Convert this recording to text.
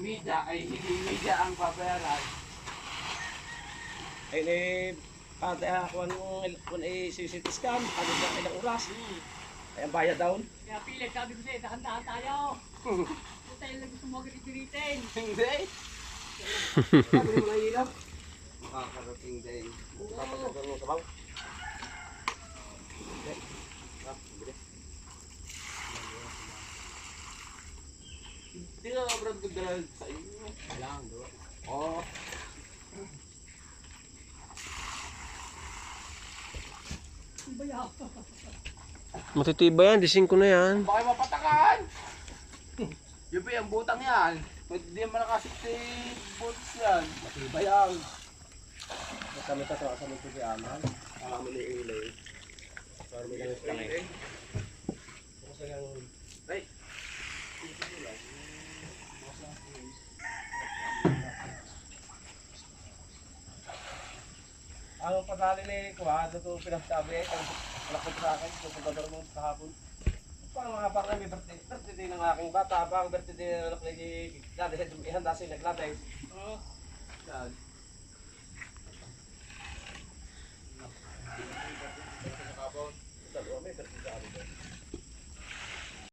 media ay hindi media ang babayaran. Ay, eh, ate ako ang kung ay CCT scan, ano ba ilang oras? Ay, ang bayad daw. Kaya pilit, sabi ko sa'yo, dahan-dahan tayo. Puta yung gusto mo agad itiritin. Hindi. Sabi mo na ilaw. Makakarating din. Mo sabaw. Ah, Hindi ka kabrad magdala sa inyo. Kailangan doon. Oo. Ano ba yan? Matitibay yan, dising ko na yan. Baka mapatakan. Yung pa yung butang yan. Hindi naman nakasiti boots yan. Matibay ang. Basta may tatawa sa mga tubi aman. Ah, mali ilay. Para may ganun sa langit. Kasi ang Ay. Ang pasali ni Kuha, ito ito pinagsabi, ang malakot sa akin, kung pagdadaro mo kahapon. Parang mga parang may birthday, birthday ng aking bata, bang birthday ng anak ni Gladys, ihanda sila Gladys. Yan.